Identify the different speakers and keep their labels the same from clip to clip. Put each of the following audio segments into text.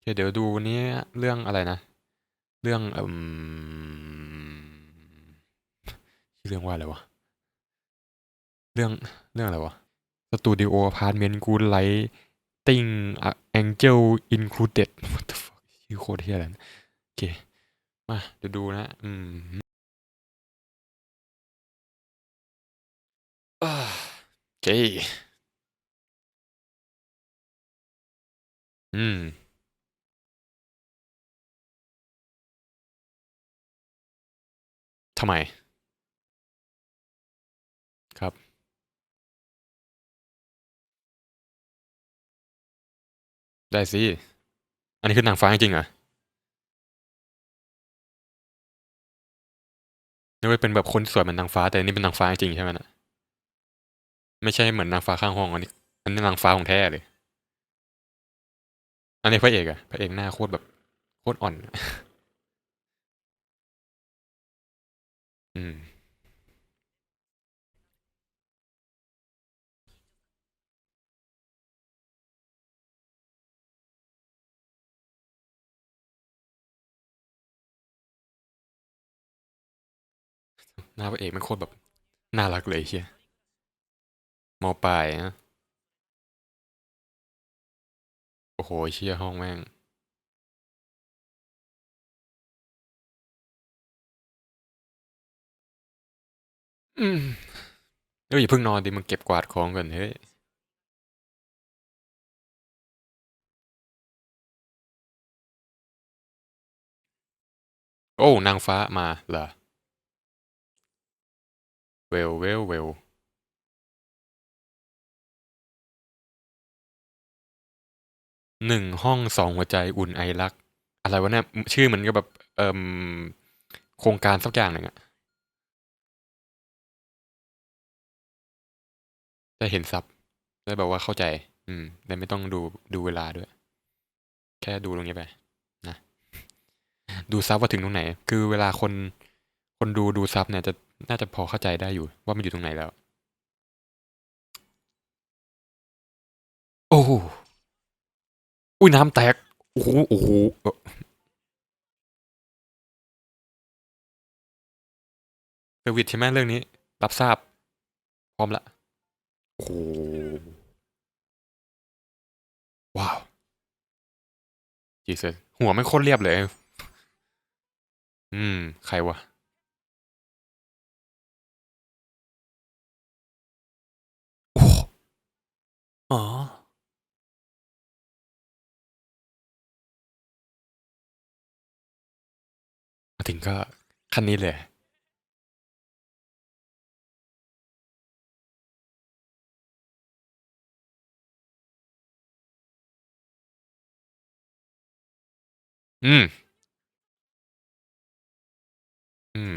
Speaker 1: เคเดี๋ยวดูนี้เรื่องอะไรนะ เรื่องอืมชื่อเรื่องว่าอะไรวะ เรื่องเรื่องอะไรวะสตูดิโออพาร์ตเมนต์กูไลติงแองเจิลอินคลูเด็ดชื่อโคตรเที่ยอะไรนะโอเค มาเดี๋ยวดูนะ อืมอ่าโอเค อืม ทำไม ครับ ได้สิ อันนี้คือนางฟ้าจริงๆเหรอนึกว่าเป็นแบบคนสวยเหมือนนางฟ้า แต่อันนี่เป็นนางฟ้าจริงใช่ไหมนะไม่ใช่เหมือนนางฟ้าข้างห้องอันนี้ อันนี้นางฟ้าของแท้เลย อันนี้พระเอกอะพระเอกหน้าโคตรแบบโคตรอ่อน อืม หน้าพระเอกมันโคตรแบบ น่ารักเลยเชียมอปลายนะ โอ้โหเชียห้องแม่ง อืมเอ้ยอย่าเพิ่งนอนดิมึงเก็บกวาดของก่อนเฮ้ยโอ้ นางฟ้ามาเหรอเวลเวลเวลหนึ่งห้องสองหัวใจอุ่นไอรัก อะไรวะเนี่ย ชื่อมันก็แบบ เอ่มโครงการสักอย่างหนึ่งอะ ได้เห็นซับได้แบบว่าเข้าใจ อืมได้ไม่ต้องดูดูเวลาด้วย แค่ดูตรงนี้ไปนะดูซับว่าถึงตรงไหน คือเวลาคนคนดูดูซับเนี่ยจะน่าจะพอเข้าใจได้อยู่ ว่ามันอยู่ตรงไหนแล้ว โอ้โหอุ้ยน้ำแตก โอ้โหโอ้โหเซอร์วิสใช่ไหมเรื่องนี้ รับทราบ พร้อมละ โอ้โหว้าวจีเซหัวไม่โคตรเรียบเลย อืม ใครวะโอ้อ๋อมาถึงก็ขั้นนี้เลย อืม อืม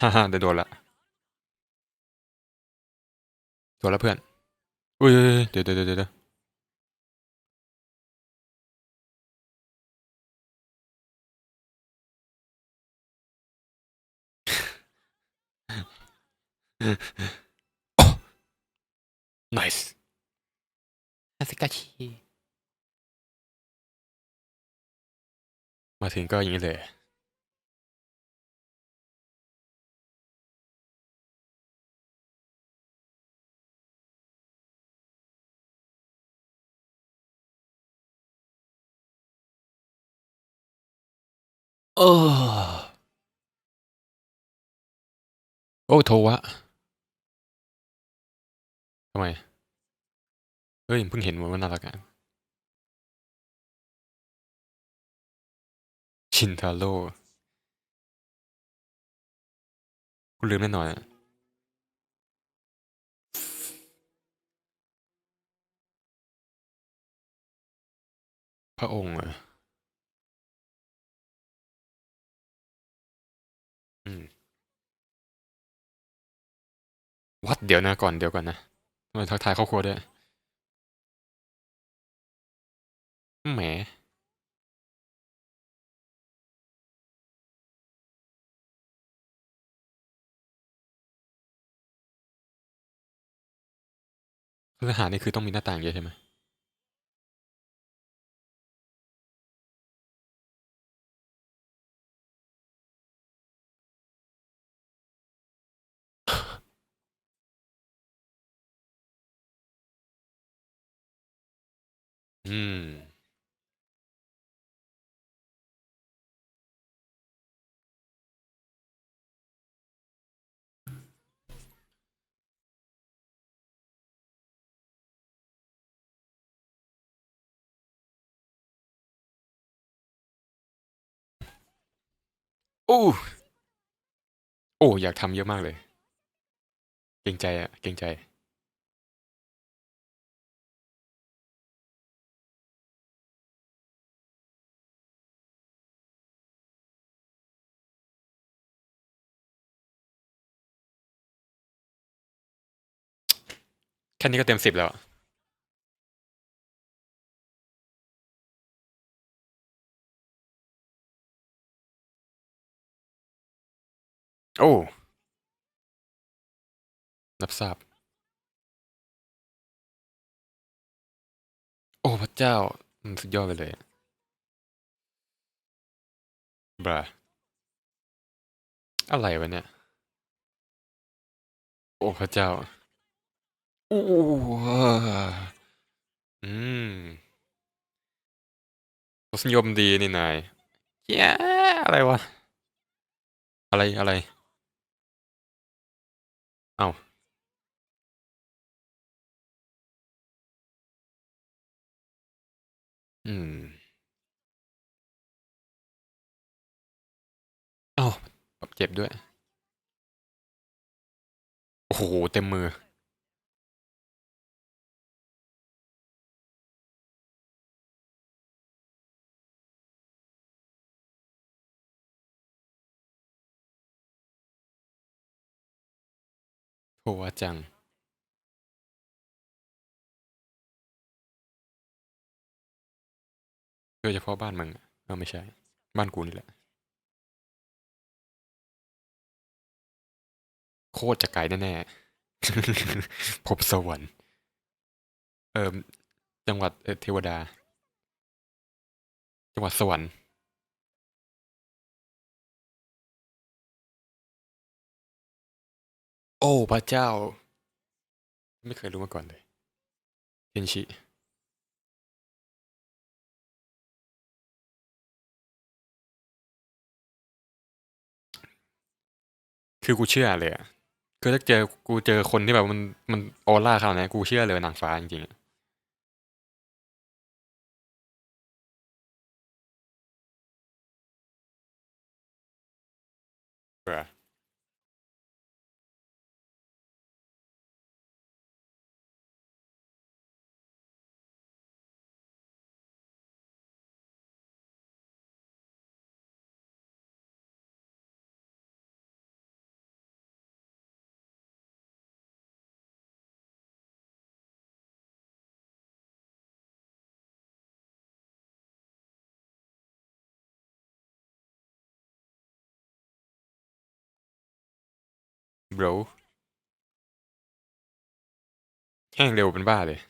Speaker 1: ฮ่าฮ่าเดี๋ยวโดนละ โดนละเพื่อน อุ้ยเดี๋ยวเดี๋ยวเดี๋ยวเดี๋ยว nice นาซิกาชิ มาถึงก็อย่างนี้เลยเออโอ้โทวะทำไม เฮ้ยเพิ่งเห็นว่ามันน่ารักอะ ชินทาโร่กูลืมแน่นอนอะพระองค์เหรออืม วัดเดี๋ยวนะก่อนเดี๋ยวก่อนนะทำไมทักทายครอบครัวด้วยแหม คือหารนี่คือต้องมีหน้าต่างเยอะใช่ไหม อ้โอ้อยากทำเยอะมากเลย เกรงใจอะเกรงใจ แค่นี้ก็เต็มสิบแล้วอะ โอ้รับทราบ โอ้พระเจ้าอืมสุดยอดไปเลยอะบราอะไรวะเนี่ย โอ้พระเจ้าโอ้อืมรสนิยมดีนี่นายเย้อะไรวะ อะไรอะไร เอ้าอืม เอ้าเจ็บด้วย โอ้โห เต็มมือ โหว่าจังโดยเฉพาะบ้านมึงอะเออไม่ใช่ บ้านกูนี่แหละ โคตรจะไกลแน่ๆ พบสวรรค์ เอิมจังหวัดเออเทวดา จังหวัดสวรรค์ อ้พระเจ้า ไม่เคยรู้มาก่อนเลยเคนชิคือกูเชื่อเลยอะคือถ้าเจอกูเจอคนที่แบบมันมันออร่าขนาดนี้กูเชื่อเลยนางฟ้าจริงๆ bro แห้งเร็วเป็นบ้าเลย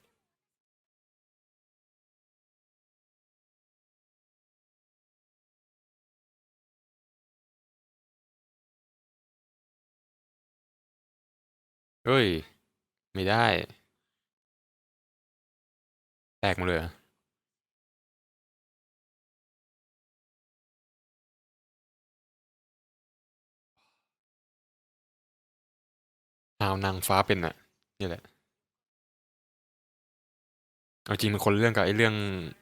Speaker 1: เฮ้ย ไม่ได้ แตกหมดเลย อาวนางฟ้าเป็นอะนี่แหละ เอาจริงมันคนเรื่องกับไอ้เรื่อง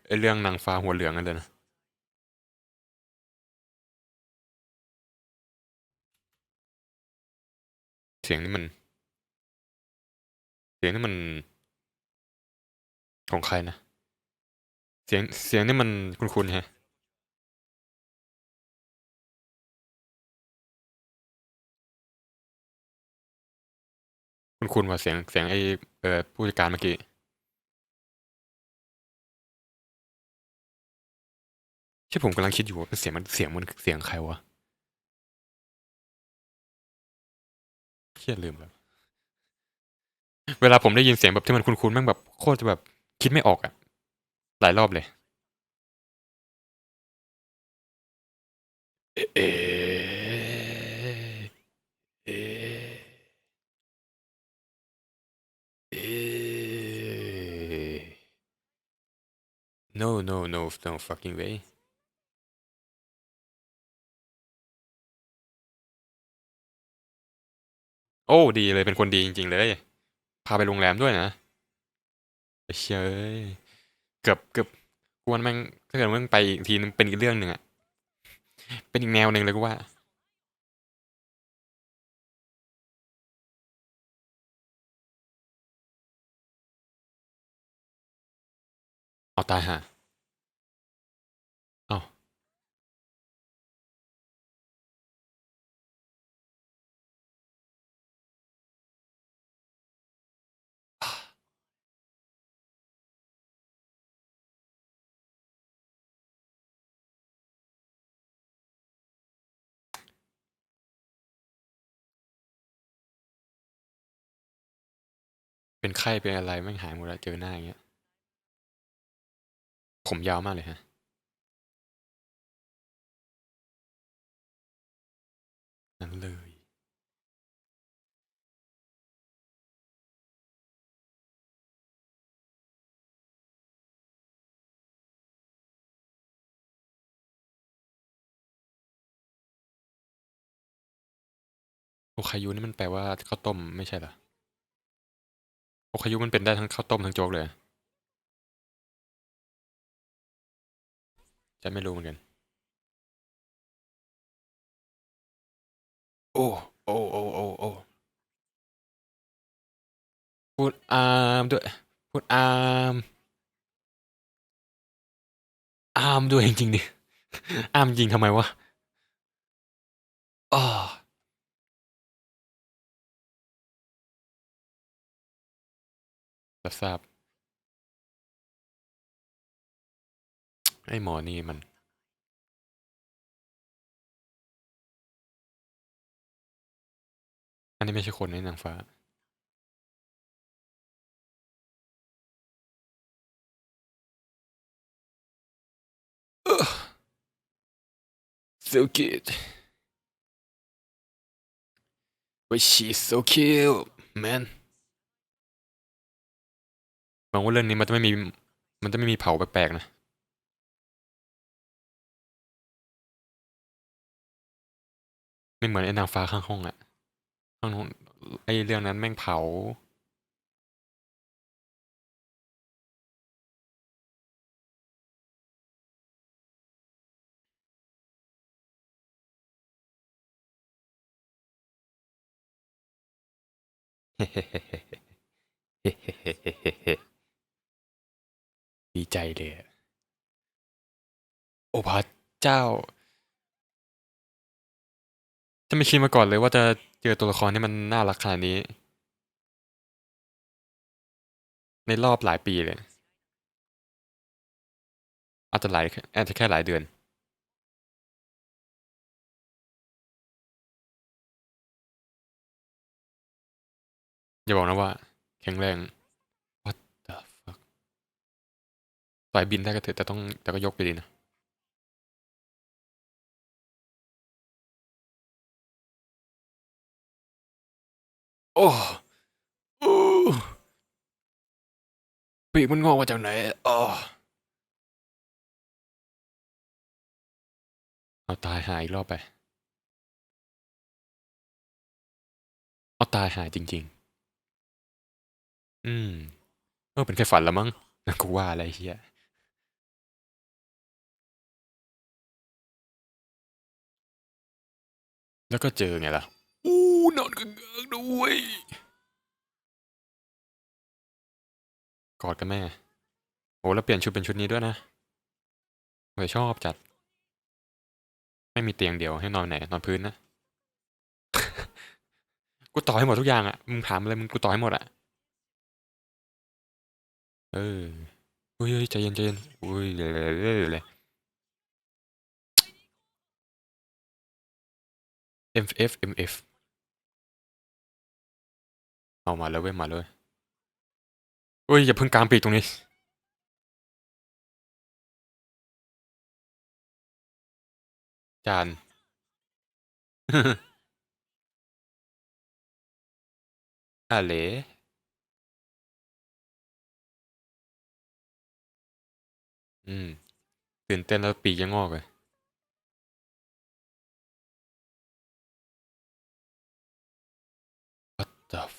Speaker 1: ไอ้เรื่องนางฟ้าหัวเหลืองกันเลยนะ เสียงนี่มัน เสียงนี่มัน ของใครนะ เสียงเสียงนี่มันคุ้นๆแฮะ คุ้นๆว่าเสียงเสียงไอ้เอ่อผู้จัดการเมื่อกี้ที่ผมกำลังคิดอยู่ว่าเสียงมันเสียงมันเสียงใครวะเครียดลืมแล้ว เวลาผมได้ยินเสียงแบบที่มันคุ้นๆแม่งแบบโคตรจะแบบคิดไม่ออกอะหลายรอบเลย เอะเอะเอะเอะ no no no no fucking way โอ้ดีเลยเป็นคนดีจริง ๆ เลย พาไปโรงแรมด้วยนะเชยเอ้ยเกือบเกือบกวนแม่งถ้าเกิดม่งไปอีกทีนึงเป็นอีกเรื่องหนึ่งอะเป็นอีกแนวหนึ่งเลยกูว่า เอาตายห่า เป็นไข้เป็นอะไรแม่งหายหมดแล้วเจอหน้าอย่างเงี้ย ผมยาวมากเลยฮะ นั้นเลย โอคายุนี่มันแปลว่าข้าวต้มไม่ใช่เหรอ โอคายุมันเป็นได้ทั้งข้าวต้มทั้งโจ๊กเลยจะไม่รู้เหมือนกัน โอ้ โอ้ โอ้ โอ้ โอ้พูดอามด้วยพูดอามอามด้วยจริงๆดิอามจริงทำไมวะอ้อ รับทราบไอ้หมอนี่มัน อันนี้ไม่ใช่คนในะนางฟ้า so good but she's so cute man หวังว่าเรื่องนี้มันจะไม่มี มันจะไม่มีเผาแปลกๆนะไม่เหมือนไอ้นางฟ้าข้างห้องอะข้างห้องไอ้เรื่องนั้นแม่งเผา ดีใจเลย โอ้พระเจ้าจะไม่คิดมาก่อนเลยว่าจะเจอตัวละครที่มันน่ารักขนาดนี้ ในรอบหลายปีเลยอาจจะหลายอาจจะแค่หลายเดือน อย่าบอกนะว่า แข็งแรง สายบินได้ก็เถอะแต่ต้องแต่ก็ยกไปดีนะโอ้โอ้ปีกมันงอกมาจากไหนอ๋อเอาตายหายอีกรอบไป เอาตายหายจริง ๆ อืมเออเป็นแค่ฝันละมั้งกูว่าอะไรเฮีย แล้วก็เจอไงล่ะ อู้นอนกันเงกด้วย กอดกันแม่ โอ้แล้วเปลี่ยนชุดเป็นชุดนี้ด้วยนะเฮ้ยชอบจัด ไม่มีเตียงเดียวให้นอนไหน นอนพื้นนะ กูต่อให้หมดทุกอย่างอะ มึงถามอะไรมึงกูต่อให้หมดอะ เออ อุ้ยเฮ้ยใจเย็นใจเย็นอุ้ยเลยเลยเลยเลย MF MF เอามาเลยเว้ยมาเลยเอ้ยอย่าเพิ่งกลางปีกตรงนี้ จาน อะไรอืมตื่นเต้นแล้วปีกจะงอกเลย What the f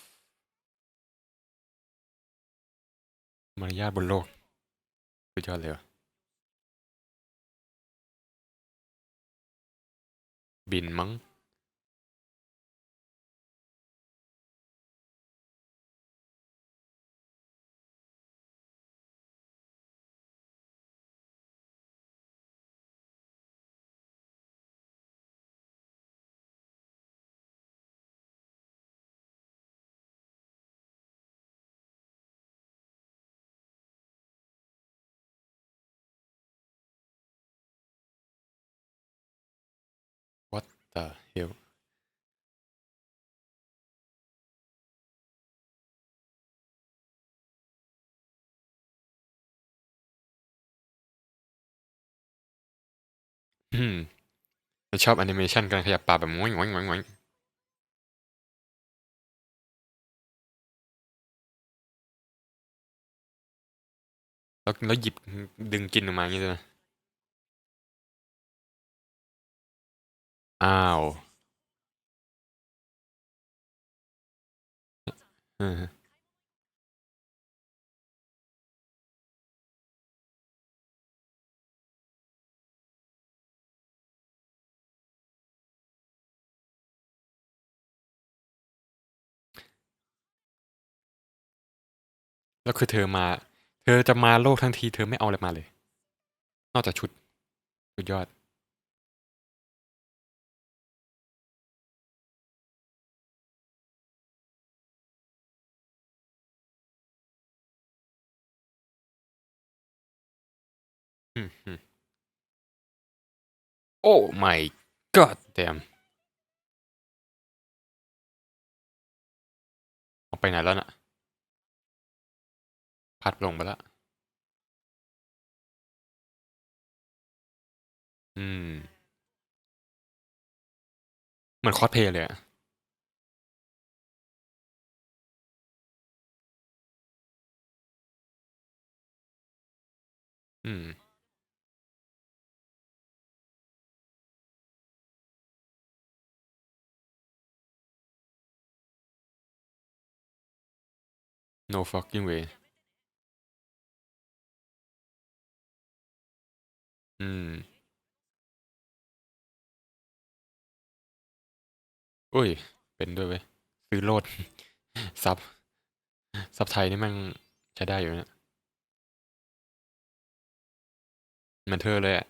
Speaker 1: มารยาทบนโลกสุดยอดเลยวะบินมั้ง What the hell อืมมันชอบแอนิเมชันการขยับปากแบบง้อยง้อยง้อยง้อยแล้วแล้วหยิบดึงกินออกมาอย่างนี้เลยนะ อ้าวแล้วคือเธอมา เธอจะมาโลกทั้งที เธอไม่เอาอะไรมาเลย นอกจากชุด สุดยอด โอ้ my god damn เอาไปไหนแล้วน่ะ พัดลงไปแล้ว อืม เหมือนคอสเพลย์เลยอะอืม no fucking way อืม อุ้ย เป็นด้วยเว้ย ซื้อโลด ซับ ซับไทยนี่แมันใช้ได้อยู่เนี่ยเหมือนเธอเลยอะ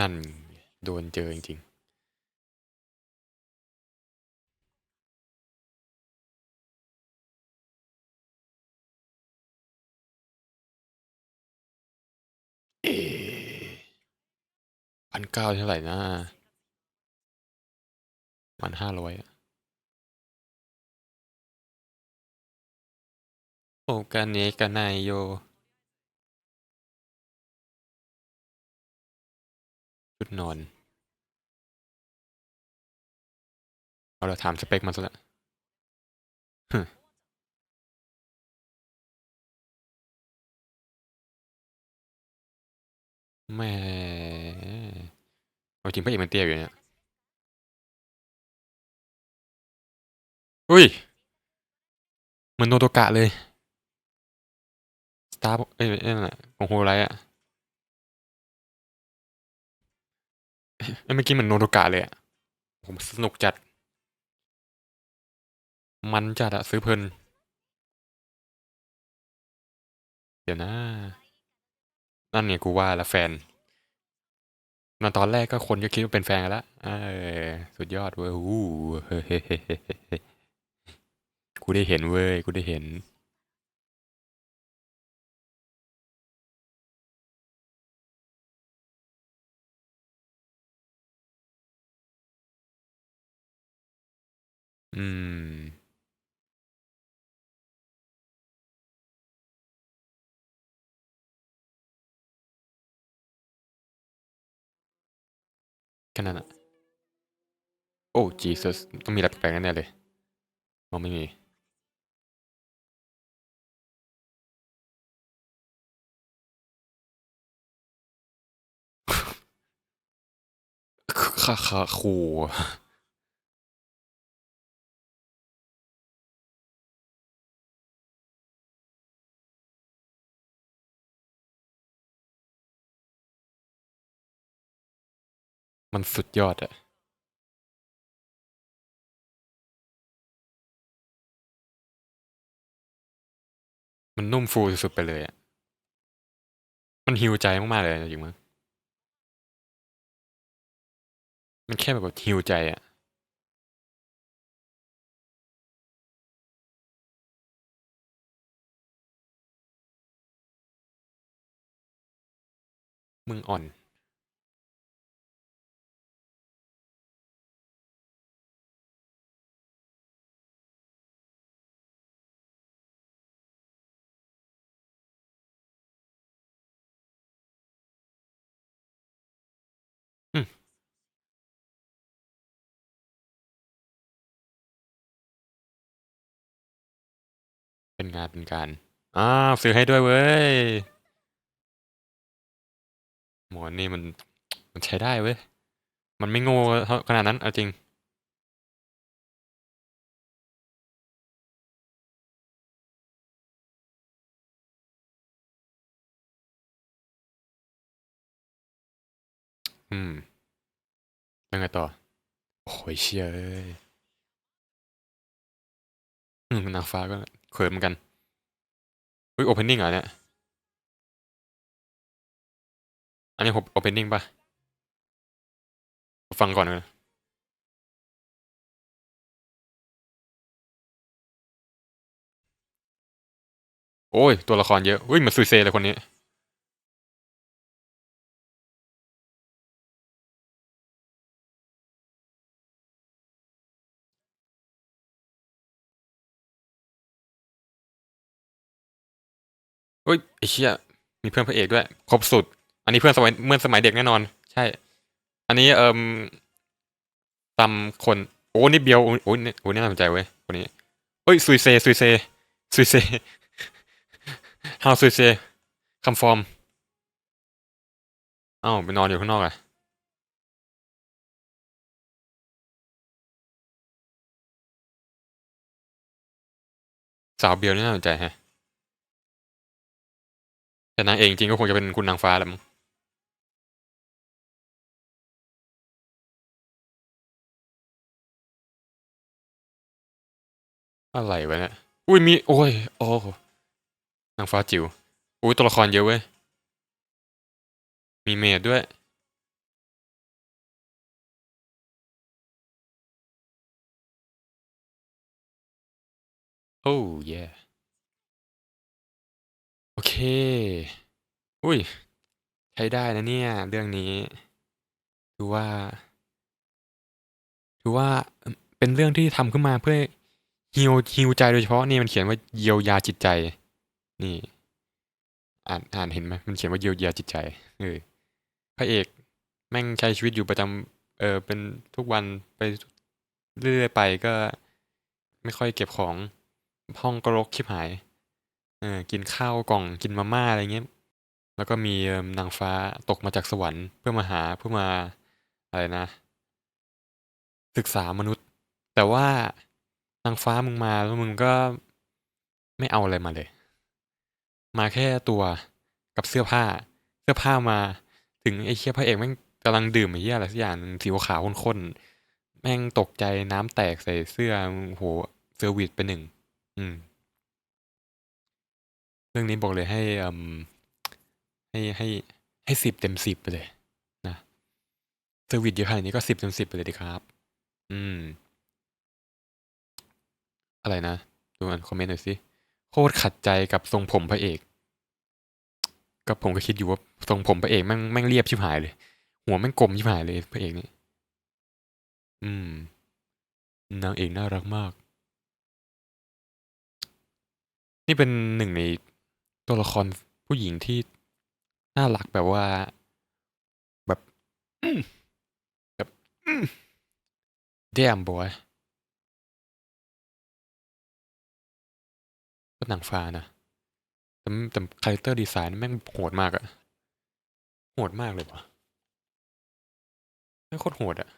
Speaker 1: นั่นโดนเจอจริงๆเอพันเก้าเท่าไหร่นะมันห้าร้อยโอกันเนกันนายโย ชุดนอน เอาละถามสเปคมันซะละฮึแม่เอาจริงพระเอกมันเตี้ยอยู่เนี่ย อุ้ย เหมือนโนโตกะเลย สตาร์เอ้ยเอ้ยนั่นแหละของโฮไรอะ เอ้เมื่อกี้เหมือนโนโตกะเลยอะผมสนุกจัด มันจัดอะซื้อเพลิน เดี๋ยวนะ นั่นไงกูว่าละแฟนตอนตอนแรกก็คนก็คิดว่าเป็นแฟนกันละสุดยอดเว้ยอู้เฮ้ยเฮ้ยเฮ้ยเฮ้ยเฮ้ยกูได้เห็นเว้ย กูได้เห็น อืม แค่นั้นอะ โอ้ Jesus ต้องมีอะไรแปลกๆแน่เลยมองไม่มี ค่ะค่ะครู มันสุดยอดอะมันนุ่มฟูสุดๆไปเลยอะมันฮิวใจมากๆเลยจริงมั้งมันแค่แบบฮิวใจอะมึงอ่อน เป็นงานเป็นการอ้าวซื้อให้ด้วยเว้ย หมอนนี่มันมันใช้ได้เว้ย มันไม่โง่ขนาดนั้นเอาจริง อืมยังไงต่อ โอ้ยเชี่ยเอ้ยนางฟ้าก็ เขินเหมือนกันอุ้ยโอเพนนิ่งเหรอเนี่ย อันนี้โอเพนนิ่งป่ะ ฟังก่อนนะโอ้ย ตัวละครเยอะอุ้ยเหมือนซุยเซเลยคนนี้ ฮ้ยไอ้เชี่ยมีเพื่อนพระเอกด้วย ครบสุด อันนี้เพื่อนสมัยเมื่อสมัยเด็กแน่นอน ใช่ อันนี้เอ่มตำคนโอ้นี่เบียวโอ้โอ้นี่โอ้นี่น่าสนใจเว้ยคนนี้เฮ้ยซุยเซซุยเซซุยเซ how ซุยเซคำฟอร์มอ้าวไปนอนอยู่ข้างนอกอะสาวเบียวนี่น่าสนใจแฮะ แต่นางเอกจริงก็คงจะเป็นคุณนางฟ้าแหละมั้งอะไรวะเนี่ย อุ้ยมี โอ้ย โอ้นางฟ้าจิ๋ว อุ้ยตัวละครเยอะเว้ย มีเมดด้วย โอ้เย่โอ เค อุ้ย ใช้ได้นะเนี่ย เรื่องนี้ถือว่าถือว่าเป็นเรื่องที่ทำขึ้นมาเพื่อฮีลฮีลใจโดยเฉพาะนี่มันเขียนว่าเยียวยาจิตใจ นี่ อ่านอ่านเห็นไหมมันเขียนว่าเยียวยาจิตใจเออพระเอกแม่งใช้ชีวิตอยู่ประจำเออเป็นทุกวันไปเรื่อยๆไปก็ ไม่ค่อยเก็บของห้องก็รกชิบหาย เออกินข้าวกล่องกินมาม่าอะไรเงี้ย แล้วก็มีนางฟ้าตกมาจากสวรรค์เพื่อมาหาเพื่อมาอะไรนะ ศึกษามนุษย์ แต่ว่านางฟ้ามึงมาแล้วมึงก็ไม่เอาอะไรมาเลย มาแค่ตัวกับเสื้อผ้า เสื้อผ้ามา ถึงไอ้เชี่ยพระเอกแม่งกำลังดื่มไอ้เหี้ยอะไรสักอย่างหนึ่งสีขาวข้นๆแม่งตกใจน้ำแตกใส่เสื้อโอ้โหเซอร์วิสไปหนึ่ง อืม เรื่องนี้บอกเลยให้อืมให้ให้ให้สิบเต็มสิบไปเลยนะเซอร์วิสเยอะขนาดนี้ก็สิบเต็มสิบไปเลยดีครับ อืม อะไรนะ ดูอันคอมเมนต์หน่อยสิโคตรขัดใจกับทรงผมพระเอกก็ผมก็คิดอยู่ว่าทรงผมพระเอกแม่งแม่งเรียบชิบหายเลย หัวแม่งกลมชิบหายเลยพระเอกนี่อืม นางเอกน่ารักมาก นี่เป็นหนึ่งใน ตัวละครผู้หญิงที่น่ารักแบบว่า แบบแบบ damn boy ก็หนังฟ้านะแต่แต่คาแรคเตอร์ดีไซน์แม่งโหดมากอะโหดมากเลยวะไม่โคตรโหดอะ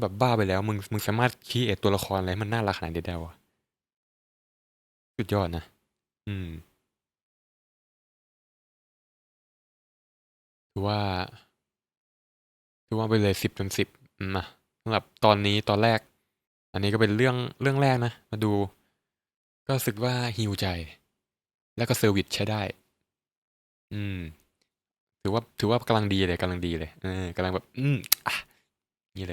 Speaker 1: แบบบ้าไปแล้ว มึงมึงสามารถคีเอทตัวละครอะไรมันน่ารักขนาดนี้ได้วะ สุดยอดนะ อืม ถือว่า ถือว่าไปเลยสิบจนสิบนะสำหรับตอนนี้ตอนแรก อันนี้ก็เป็นเรื่องเรื่องแรกนะ มาดู ก็รู้สึกว่าฮิวใจ แล้วก็เซอร์วิสใช้ได้ อืม ถือว่าถือว่ากำลังดีเลยกำลังดีเลยเออกำลังแบบ อืมอะ